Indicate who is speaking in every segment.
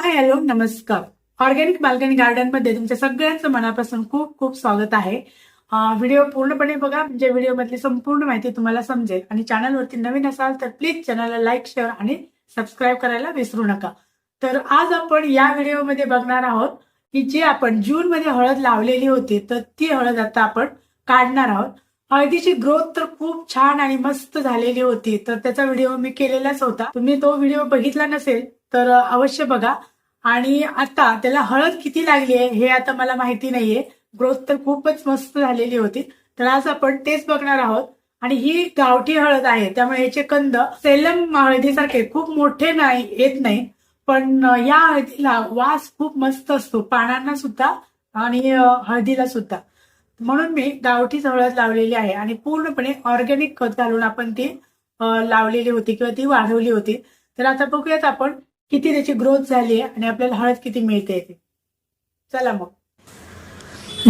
Speaker 1: हाय hello नमस्कार. Organic balcony गार्डनमध्ये तुमच्या सगळ्यांचं मनापासून खूप खूप स्वागत आहे. व्हिडिओ पूर्णपणे बघा म्हणजे व्हिडिओ मधली संपूर्ण माहिती तुम्हाला समजेल. आणि चॅनलवरती नवीन असाल तर प्लीज चॅनलला लाईक शेअर आणि सबस्क्राईब करायला विसरू नका. तर आज आपण या व्हिडिओमध्ये बघणार आहोत की जे आपण जून मध्ये हळद लावलेली होती तर ती हळद आता आपण काढणार आहोत. हळदीची ग्रोथ तर खूप छान आणि मस्त झालेली होती तर त्याचा व्हिडिओ मी केलेलाच होता. तुम्ही तो व्हिडिओ बघितला नसेल तर अवश्य बघा. आणि आता त्याला हळद किती लागली आहे हे आता मला माहिती नाहीये. ग्रोथ तर खूपच मस्त झालेली होती. तर आज आपण तेच बघणार आहोत. आणि ही गावठी हळद आहे. त्यामुळे याचे कंद सेलम हळदीसारखे खूप मोठे नाही येत नाही. पण या हळदीला वास खूप मस्त असतो. पानांना सुद्धा आणि हळदीला सुद्धा. म्हणून मी गावठीच हळद लावलेली आहे. आणि पूर्णपणे ऑर्गॅनिक खत घालून आपण ती लावलेली होती किंवा ती वाढवली होती. तर आता बघूयात आपण किती त्याची ग्रोथ झाली आणि आपल्याला हळद किती मिळते ते. चला मग.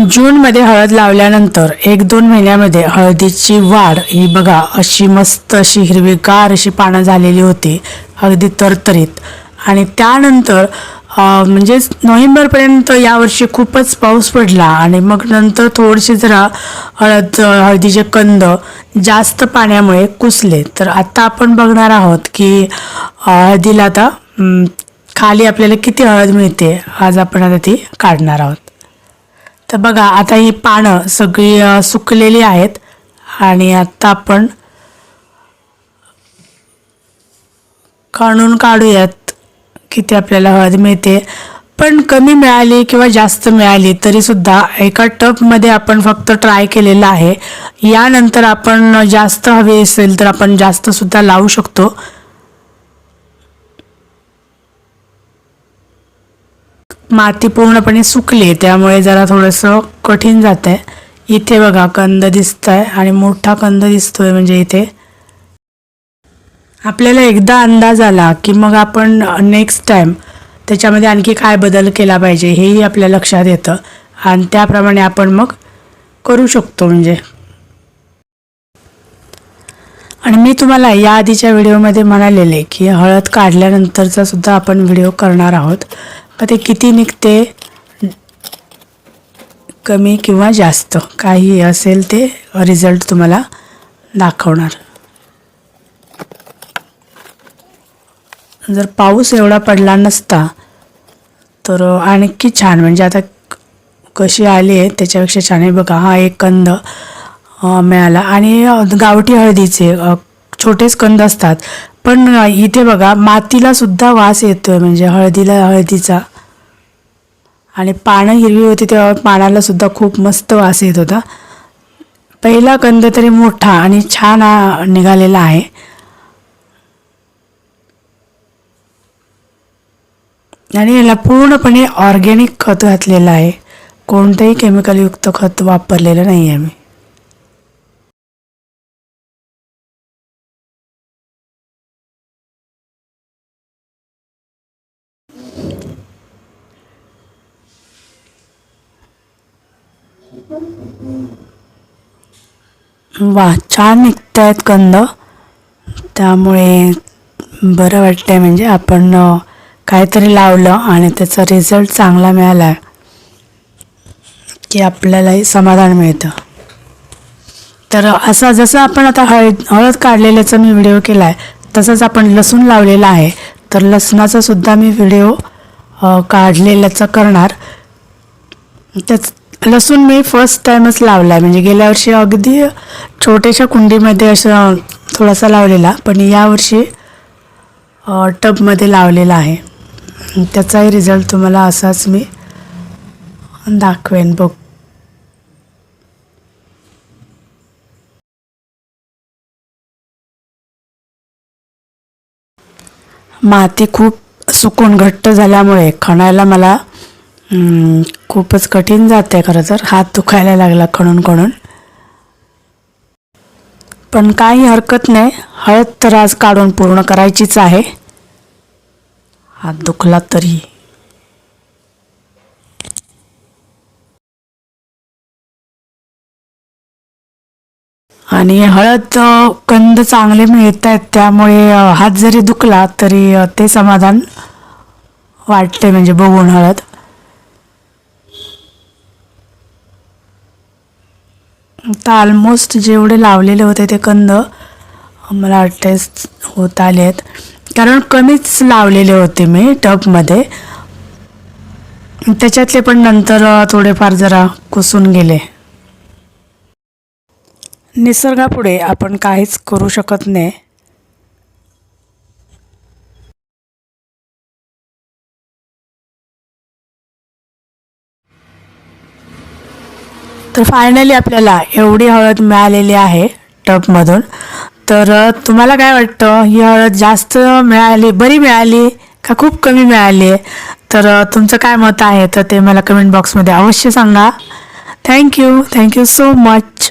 Speaker 1: जून मध्ये हळद लावल्यानंतर एक दोन महिन्यामध्ये हळदीची वाढ ही बघा अशी मस्त अशी हिरवीगार अशी पानं झालेली होती अगदी तरतरीत. आणि त्यानंतर म्हणजेच नोव्हेंबरपर्यंत यावर्षी खूपच पाऊस पडला आणि मग नंतर थोडेसे जरा हळद हळदीचे कंद जास्त पाण्यामुळे कुसले. तर आता आपण बघणार आहोत की हळदीला आता खाली आपल्याला किती हळद मिळते आज आपण आता ती काढणार आहोत. तर बघा आता ही पानं सगळी सुकलेली आहेत आणि आता आपण काढून काढूयात किती आपल्याला हळद मिळते. पण कमी मिळाली किंवा जास्त मिळाली तरी सुद्धा एका टपमध्ये आपण फक्त ट्राय केलेलं आहे. यानंतर आपण जास्त हवी असेल तर आपण जास्त सुद्धा लावू शकतो. माती पूर्णपणे सुकली त्यामुळे जरा थोडंसं कठीण जात आहे इथे बघा कंद दिसत आहे आणि मोठा कंद दिसतोय म्हणजे इथे. आपल्याला एकदा अंदाज आला की मग आपण नेक्स्ट टाइम त्याच्यामध्ये आणखी काय बदल केला पाहिजे हेही आपल्या लक्षात येतं. आणि त्याप्रमाणे आपण मग करू शकतो म्हणजे. आणि मी तुम्हाला या आधीच्या व्हिडिओमध्ये म्हणालेले की हळद काढल्यानंतरचा सुद्धा आपण व्हिडिओ करणार आहोत. ते किती निघते? कमी किंवा जास्त? काही असेल ते रिझल्ट तुम्हाला दाखवणार. जर पाऊस एवढा पडला नसता तर आणखी छान. म्हणजे आता कशी आली आहे त्याच्यापेक्षा छान आहे. बघा हा एक कंद मिळाला. आणि गावठी हळदीचे छोटेच कंद असतात. पण इथे बघा मातीला सुद्धा वास येतोय म्हणजे हळदीला हळदीचा. आणि पानं हिरवी होती तेव्हा पानाला सुद्धा खूप मस्त वास येत होता. पहिला कंद तरी मोठा आणि छान निघालेला आहे. आणि याला पूर्णपणे ऑर्गॅनिक खत घातलेलं आहे. कोणतंही केमिकलयुक्त खत वापरलेलं नाही आहे मी. वा छान निघत आहेत कंद. त्यामुळे बरं वाटतंय म्हणजे आपण काहीतरी लावलं आणि त्याचा रिझल्ट चांगला मिळाला की आपल्यालाही समाधान मिळतं. तर असा जसं आपण आता हळद हळद काढलेल्याचा मी व्हिडिओ केला आहे तसंच आपण लसूण लावलेला आहे. तर लसणाचा सुद्धा मी व्हिडिओ काढलेल्याचा करणार. त्याच लसूण मी फर्स्ट टाईमच लावला आहे म्हणजे गेल्या वर्षी अगदी छोट्याशा कुंडीमध्ये असं थोडासा लावलेला पण यावर्षी टबमध्ये लावलेला आहे. त्याचाही रिझल्ट तुम्हाला असाच मी दाखवेन. बघ. माती खूप सुकून घट्ट झाल्यामुळे खणायला मला खूपच कठीण जाते खरं तर. हात दुखायला लागला खणून खणून. पण काही हरकत नाही. हळद तर आज काढून पूर्ण करायचीच आहे. हात दुखला तरी. आणि हळद कंद चांगले मिळत आहेत त्यामुळे हात जरी दुखला तरी ते समाधान वाटते म्हणजे बघून हळद. आता ऑलमोस्ट जेवढे लावलेले होते ते कंद मला वाटते होत आले आहेत कारण कमीच लावलेले होते मी टबमध्ये. त्याच्यातले पण नंतर थोडेफार जरा कुसून गेले. निसर्गापुढे आपण काहीच करू शकत नाही. तर फायनली आपल्याला एवढी हळद मिळालेली आहे टबमधून. तर तुम्हाला काय वाटतं? ही हळद जास्त मिळाली बरी मिळाली का खूप कमी मिळाली आहे? तर तुमचं काय मत आहे? तर ते मला कमेंट बॉक्समध्ये अवश्य सांगा. Thank you thank you so much